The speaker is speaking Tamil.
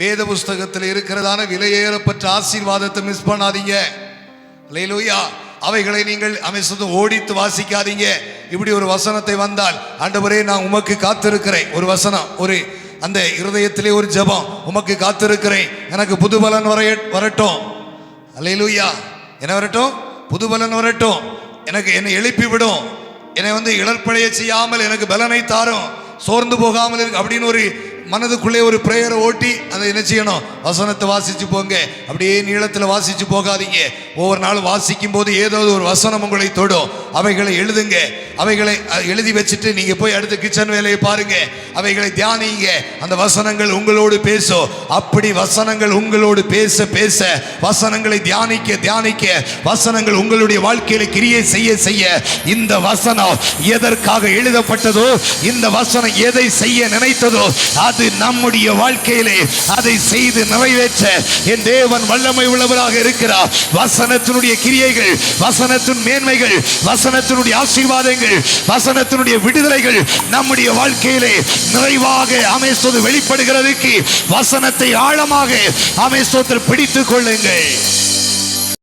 வேத புஸ்தகத்தில் இருக்கிறதான விலையேறப்பட்ட ஆசீர்வாதத்தை மிஸ் பண்ணாதீங்க. லேலூயா அவைகளை நீங்கள் அமைச்சது ஓடித்து வாசிக்காதீங்க. இப்படி ஒரு வசனத்தை வந்தால் ஆண்டவரே நான் உமக்கு காத்திருக்கிறேன். ஒரு வசனம் ஒரு அந்த இருதயத்திலே ஒரு ஜெபம் உமக்கு காத்திருக்கிறேன். எனக்கு புதுபலன் வரைய வரட்டும். அல்லேலூயா என்ன வரட்டும்? புதுபலன் வரட்டும். எனக்கு என்னை எழுப்பி விடும் என்னை வந்து இழற்படைய செய்யாமல் எனக்கு பலனை தாரும். சோர்ந்து போகாமல் இருக்கு அப்படின்னு ஒரு மனதுக்குள்ளே ஒரு பிரேயரை ஓட்டி அதை என்ன செய்யணும்? வசனத்தை வாசிச்சு போங்க. அப்படியே நீளத்தில் வாசிச்சு போகாதீங்க. ஒவ்வொரு நாளும் வாசிக்கும் போது ஏதாவது ஒரு வசனம் உங்களை தொடும். அவைகளை எழுதுங்க. அவைகளை எழுதி வச்சுட்டு நீங்க போய் அடுத்த கிச்சன் வேலையை பாருங்க. அவைகளை தியானிங்க. அந்த வசனங்கள் உங்களோடு பேசும். அப்படி வசனங்கள் உங்களோடு பேச பேச வசனங்களை தியானிக்க தியானிக்க வசனங்கள் உங்களுடைய வாழ்க்கையில கிரியை செய்ய செய்ய இந்த வசனம் எதற்காக எழுதப்பட்டதோ இந்த வசனம் எதை செய்ய நினைத்ததோ அது நம்முடைய வாழ்க்கையிலே அதை செய்து நிறைவேற்ற என் தேவன் வல்லமை உள்ளவராக இருக்கிறார். வசனத்தினுடைய கிரியைகள் வசனத்தின் மேன்மைகள் வசனத்தினுடைய ஆசீர்வாதங்கள் வசனத்தினுடைய விடுதலைகள் நம்முடைய வாழ்க்கையிலே நிறைவாக அமேசோது வெளிப்படுகிறதுக்கு வசனத்தை ஆழமாக அமேசோத்தில் பிடித்துக் கொள்ளுங்கள்.